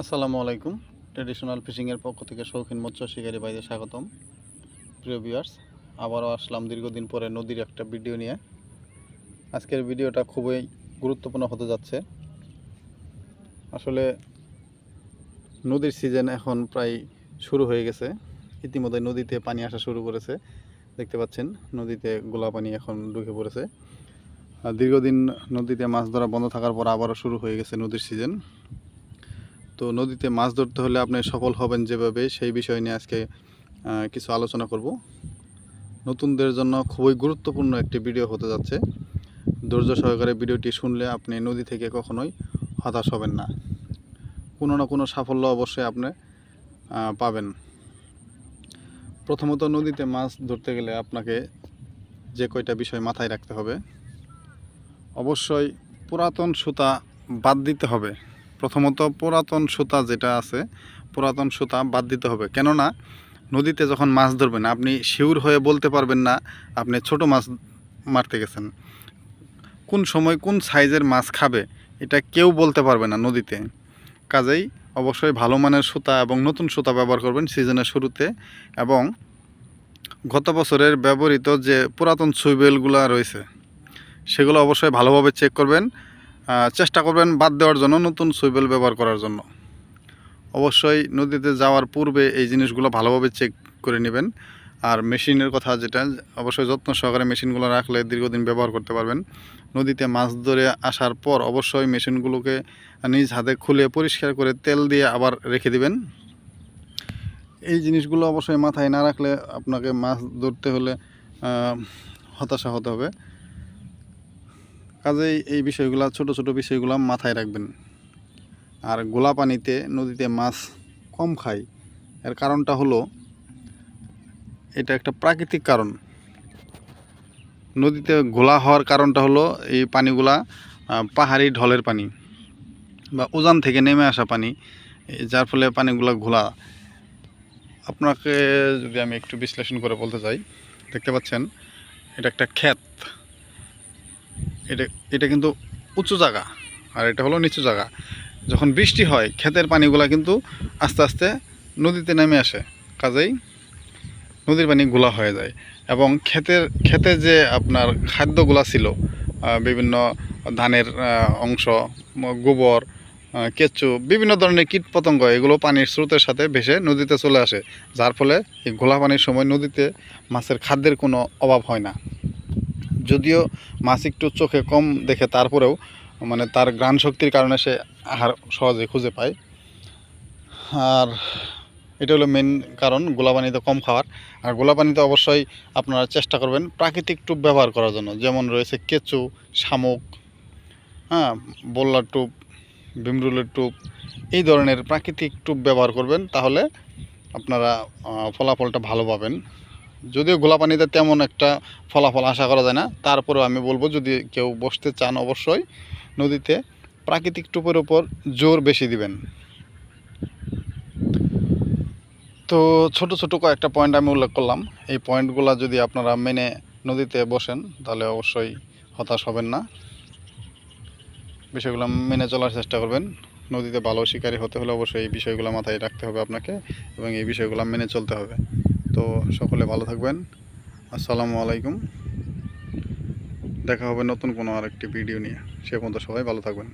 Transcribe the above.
আসসালামু আলাইকুম। ট্রেডিশনাল ফিশিংয়ের পক্ষ থেকে শৌখিন মৎস্য শিকারী ভাইদের স্বাগতম। প্রিয় ভিউয়ার্স আবারও আসলাম দীর্ঘদিন পরে নদীর একটা ভিডিও নিয়ে। আজকের ভিডিওটা খুবই গুরুত্বপূর্ণ হতে যাচ্ছে। আসলে নদীর সিজন এখন প্রায় শুরু হয়ে গেছে। ইতিমধ্যে নদীতে পানি আসা শুরু করেছে। দেখতে পাচ্ছেন, নদীতে গোলা পানি এখন ঢুকে পড়েছে। দীর্ঘদিন নদীতে মাছ ধরা বন্ধ থাকার পর আবারও শুরু হয়ে গেছে নদীর সিজন তো নদীতে মাছ ধরতে হলে আপনি সফল হবেন যেভাবে, সেই বিষয় নিয়ে আজকে কিছু আলোচনা করব। নতুনদের জন্য খুবই গুরুত্বপূর্ণ একটি ভিডিও হতে যাচ্ছে। ধৈর্য সহকারে ভিডিওটি শুনলে আপনি নদী থেকে কখনোই হতাশ হবেন না। কোনো না কোনো সাফল্য অবশ্যই আপনি পাবেন। প্রথমত নদীতে মাছ ধরতে গেলে আপনাকে যে কয়টা বিষয় মাথায় রাখতে হবে? অবশ্যই পুরাতন সুতা বাদ দিতে হবে। প্রথমত পুরাতন সুতা যেটা আছে, পুরাতন সুতা বাদ দিতে হবে। কেননা, নদীতে যখন মাছ ধরবেন, আপনি শিউর হয়ে বলতে পারবেন না, আপনি ছোট মাছ মারতে গেছেন। কোন সময় কোন সাইজের মাছ খাবে, এটা কেউ বলতে পারবে না নদীতে। কাজেই অবশ্যই ভালো মানের সুতা এবং নতুন সুতা ব্যবহার করবেন সিজনের শুরুতে এবং গত বছরের ব্যবহৃত যে পুরাতন সুইবেলগুলো রয়েছে, সেগুলো অবশ্যই ভালোভাবে চেক করবেন। চেষ্টা করবেন বাদ দেওয়ার জন্য নতুন সুইবেল ব্যবহার করার জন্য। অবশ্যই নদীতে যাওয়ার পূর্বে এই জিনিসগুলো ভালোভাবে চেক করে নেবেন। আর মেশিনের কথা যেটা, অবশ্যই যত্ন সহকারে মেশিনগুলো রাখলে দীর্ঘদিন ব্যবহার করতে পারবেন। নদীতে মাছ ধরে আসার পর অবশ্যই মেশিনগুলোকে নিজ হাতে খুলে পরিষ্কার করে তেল দিয়ে আবার রেখে দিবেন। এই জিনিসগুলো অবশ্যই মাথায় না রাখলে আপনাকে মাছ ধরতে হলে হতাশা হতে হবে। কাজেই এই বিষয়গুলো, ছোট ছোট বিষয়গুলো মাথায় রাখবেন। আর গোলা পানিতে, নদীতে মাছ কম খায় এর কারণটা হলো, এটা একটা প্রাকৃতিক কারণ। নদীতে ঘোলা হওয়ার কারণটা হলো, এই পানিগুলা পাহাড়ি ঢলের পানি বা উজান থেকে নেমে আসা পানি যার ফলে পানিগুলা ঘোলা। আপনাকে যদি আমি একটু বিশ্লেষণ করে বলতে চাই, দেখতে পাচ্ছেন, এটা একটা ক্ষেত। এটা এটা কিন্তু উঁচু জায়গা আর এটা হলো নিচু জায়গা। যখন বৃষ্টি হয়, ক্ষেতের পানিগুলা কিন্তু আস্তে আস্তে নদীতে নেমে আসে, কাজেই নদীর পানি গোলা হয়ে যায়। এবং ক্ষেতের, ক্ষেতে যে আপনার খাদ্যগুলা ছিল বিভিন্ন ধানের অংশ গোবর কেঁচু, বিভিন্ন ধরনের কীট পতঙ্গ এগুলো পানির স্রোতের সাথে ভেসে নদীতে চলে আসে। যার ফলে এই ঘোলা পানির সময় নদীতে মাছের খাদ্যের কোনো অভাব হয় না। যদিও মাছ একটু চোখে কম দেখে তারপরেও মানে তার গ্রাণ শক্তির কারণে সে আহার সহজে খুঁজে পায়। আর এটা হলো মেন কারণ গোলা পানিতে কম খাওয়ার। আর গোলা পানিতে অবশ্যই আপনারা চেষ্টা করবেন প্রাকৃতিক টুপ ব্যবহার করার জন্য। যেমন রয়েছে কেঁচু, শামুক হ্যাঁ বল্লার টুপ, ভীমরুলের টুপ, এই ধরনের প্রাকৃতিক টুপ ব্যবহার করবেন, তাহলে আপনারা ফলাফলটা ভালো পাবেন। যদিও গোলা পানিতে তেমন একটা ফলাফল আশা করা যায় না, তারপরেও আমি বলব যদি কেউ বসতে চান অবশ্যই নদীতে প্রাকৃতিক টুপের উপর জোর বেশি দিবেন। তো ছোট ছোট কয়েকটা পয়েন্ট আমি উল্লেখ করলাম। এই পয়েন্টগুলো যদি আপনারা মেনে নদীতে বসেন, তাহলে অবশ্যই হতাশ হবেন না। বিষয়গুলো মেনে চলার চেষ্টা করবেন। নদীতে ভালো শিকারী হতে হলে অবশ্যই এই বিষয়গুলো মাথায় রাখতে হবে আপনাকে এবং এই বিষয়গুলো মেনে চলতে হবে। তো সকলে ভালো থাকবেন। আসসালামু আলাইকুম। দেখা হবে নতুন কোনো আরেকটি ভিডিও নিয়ে। সে পর্যন্ত সবাই ভালো থাকবেন।